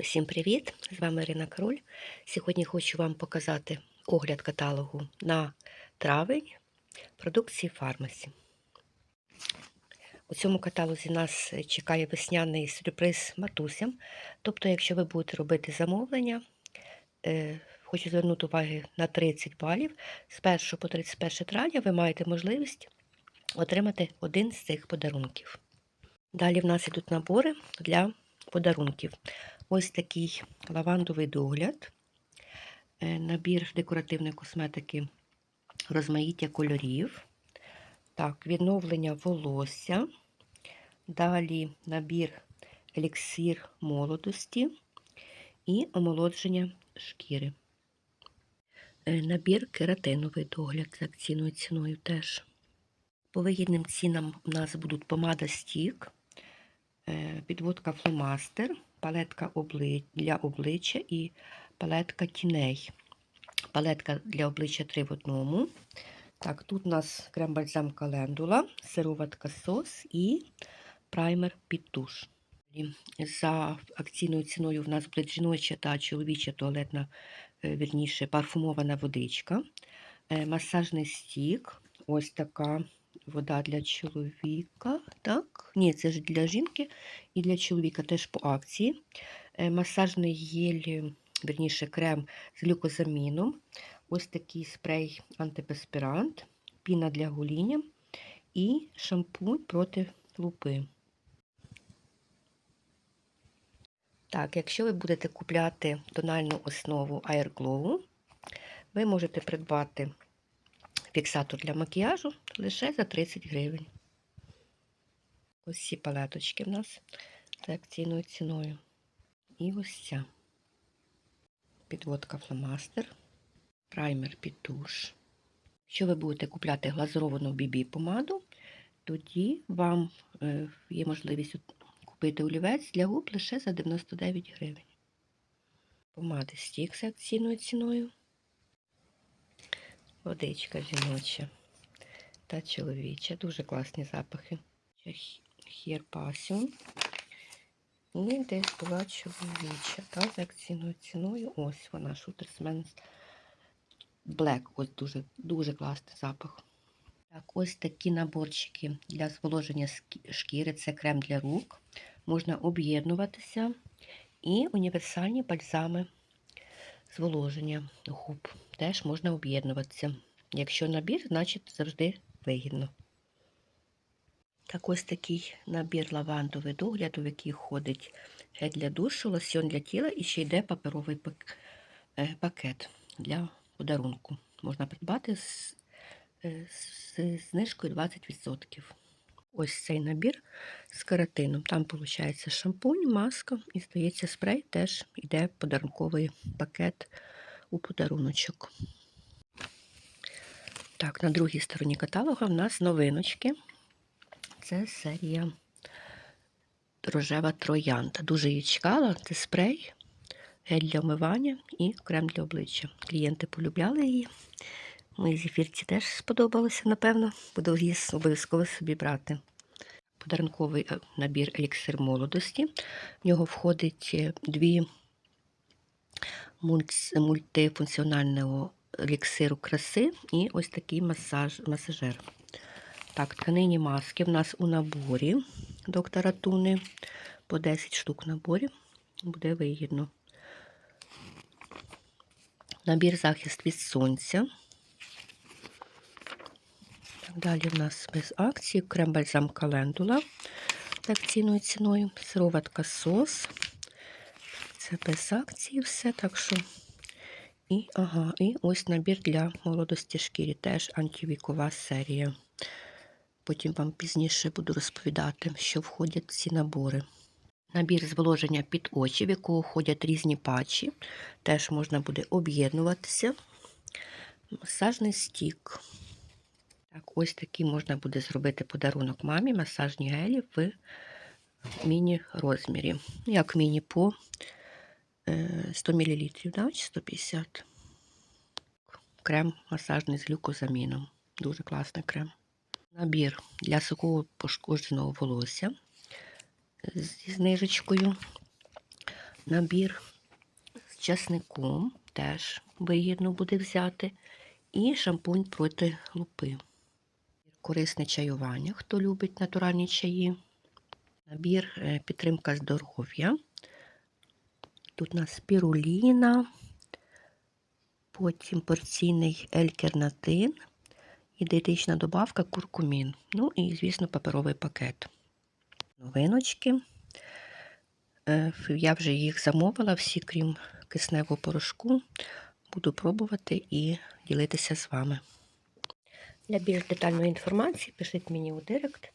Усім привіт! З вами Ірина Король. Сьогодні хочу вам показати огляд каталогу на травень продукції фармасі. У цьому каталозі нас чекає весняний сюрприз матусям. Тобто, якщо ви будете робити замовлення, е, хочу звернути увагу на 30 балів. З 1 по 31 травня ви маєте можливість отримати один з цих подарунків. Далі в нас йдуть набори для подарунків. Ось такий лавандовий догляд, е, набір декоративної косметики розмаїття кольорів, так, відновлення волосся, далі набір еліксир молодості і омолодження шкіри. Е, Набір кератиновий догляд за акційною ціною теж. По вигідним цінам у нас будуть помада стік, е, підводка фломастер, палетка для обличчя і палетка тіней. Палетка для обличчя 3 в одному. Так, тут у нас крем-бальзам календула, сироватка сос і праймер під туш. За акційною ціною в нас буде жіноча та чоловіча туалетна, е, вірніше, парфумована водичка, е, масажний стік, ось така вода для чоловіка. Так, ні, це ж для жінки і для чоловіка теж по акції. Е, Масажний гель, вірніше, крем з глюкозаміном. Ось такий спрей антиперспірант, піна для гоління і шампунь проти лупи. Так, якщо ви будете купляти тональну основу Air Glow, ви можете придбати фіксатор для макіяжу лише за 30 гривень. Ось ці палеточки в нас за акційною ціною. І ось ця підводка фломастер, праймер під туш. Якщо ви будете купляти глазуровану BB помаду, тоді вам е, є можливість купити олівець для губ лише за 99 гривень. Помади стік з акційною ціною. Водичка жіноча та чоловіча. Дуже класні запахи. Passion. І десь була чоловіча, та, з акційною ціною. Ось вона, Шутерсмен Black. Ось дуже, дуже класний запах. Так, ось такі наборчики для зволоження шкіри. Це крем для рук. Можна об'єднуватися. І універсальні бальзами зволоження губ. Теж можна об'єднуватися. Якщо набір, значить завжди вигідно. Так ось такий набір лавандовий догляду, в який входить гель для душу, лосьон для тіла і ще йде паперовий е, пакет для подарунку. Можна придбати з, е, з знижкою 20%. Ось цей набір з кератином. Там виходить шампунь, маска і, здається, спрей теж йде подарунковий пакет у подаруночок. Так, на другій стороні каталога в нас новиночки. Це серія рожева троянда. Дуже її чекала. Це спрей, гель для вмивання і крем для обличчя. Клієнти полюбляли її. Моїй зефірці теж сподобалося, напевно. Буду її обов'язково собі брати. Подарунковий е, набір еліксир молодості. В нього входить е, дві мультифункціонального еліксиру краси і ось такий масаж, масажер. Так, тканині маски в нас у наборі доктора Туни по 10 штук в наборі. Буде вигідно. Набір захист від сонця. Так, далі в нас без акції крем-бальзам календула з акційною ціною. Сироватка сос. Це без акції все, так що. І, ага, і ось набір для молодості шкіри, теж антивікова серія. Потім вам пізніше буду розповідати, що входять ці набори. Набір зволоження під очі, в якого входять різні патчі. Теж можна буде об'єднуватися. Масажний стік. Так, ось такий можна буде зробити подарунок мамі, масажні гелі в міні-розмірі. Як міні по е, 100 мл, да, чи 150 Крем масажний з глюкозаміном. Дуже класний крем. Набір для сухого пошкодженого волосся зі знижечкою. Набір з часником теж вигідно буде взяти. І шампунь проти лупи. Корисне чаювання, хто любить натуральні чаї. Набір е, підтримка здоров'я. Тут у нас спіруліна, потім порційний елькернатин і диетична добавка куркумін. Ну і, звісно, паперовий пакет. Новиночки. Е, Я вже їх замовила, всі, крім кисневого порошку. Буду пробувати і ділитися з вами. Для більш детальної інформації пишіть мені у директ,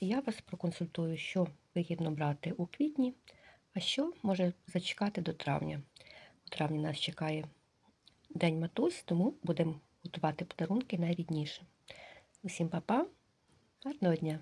і я вас проконсультую, що вигідно брати у квітні, а що може зачекати до травня. У травні нас чекає День матусь, тому будемо готувати подарунки найрідніше. Усім па-па, гарного дня!